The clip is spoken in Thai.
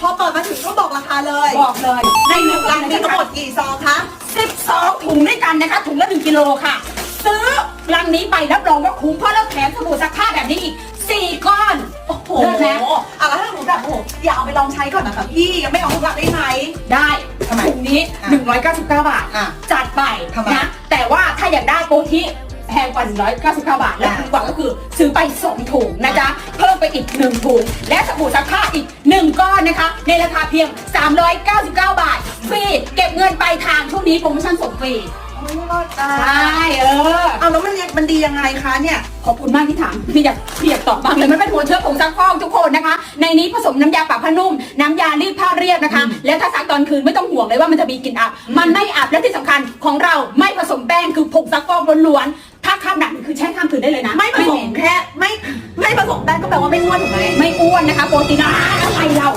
พอเปิดมาถึงก็บอกราคาเลย บอกเลย ในหนึ่งลังมีทั้งหมดกี่ซองคะ12 ถุงด้วยกันนะคะ ถุงละ1กิโลค่ะ ซื้อลังนี้ไปรับรองว่าคุ้มเพราะเราแถมสบู่ซักผ้าแบบนี้อีก4ก้อน โอ้โหเลิศไหม อะแล้วถ้าหนูแบบโอ้โหอยากเอาไปลองใช้ก่อนนะคะพี่ยังไม่เอาทุกลังได้ไหม ได้ทำไมถุงนี้ อะ199 บาท อะจัดไปทำไมนะแต่ว่าถ้าอยากได้โปรที่แพงกว่า 199 บาทและอะ ถูกกว่าก็คือซื้อไป 2 ถุงนะจ๊ะเพิ่มไป อีก1ถุงและสบู่ซักผ้าอีก 1 ก้อนนะคะ ในราคาเพียง 399 บาทฟรีเก็บเงินปลายทางช่วงนี้โปรโมชั่นส่งฟรีไม่รอดจ้าใช่เออเอาแล้วมันยังมันดียังไงคะเนี่ย ขอบคุณมากที่ถามพี่อยากพี่อยากตอบบ้างเลยมันเป็นหัวเชื้อผงซักฟอกทุกคนนะคะ ในนี้ผสมน้ำยาปรับผ้านุ่ม น้ำยารีดผ้าเรียบนะคะ และถ้าซักตอนคืนไม่ต้องห่วงเลยว่ามันจะมีกลิ่นอับ มันไม่อับและที่สำคัญของเราไม่ผสมแป้งคือผงซักฟอกล้วนๆถ้าข้ามหนักนี่คือใช้ข้ามคืนได้เลยนะไม่ ไม่อ้วนถูกไหมไม่อ้วนนะคะโปรตีนอะไรเรา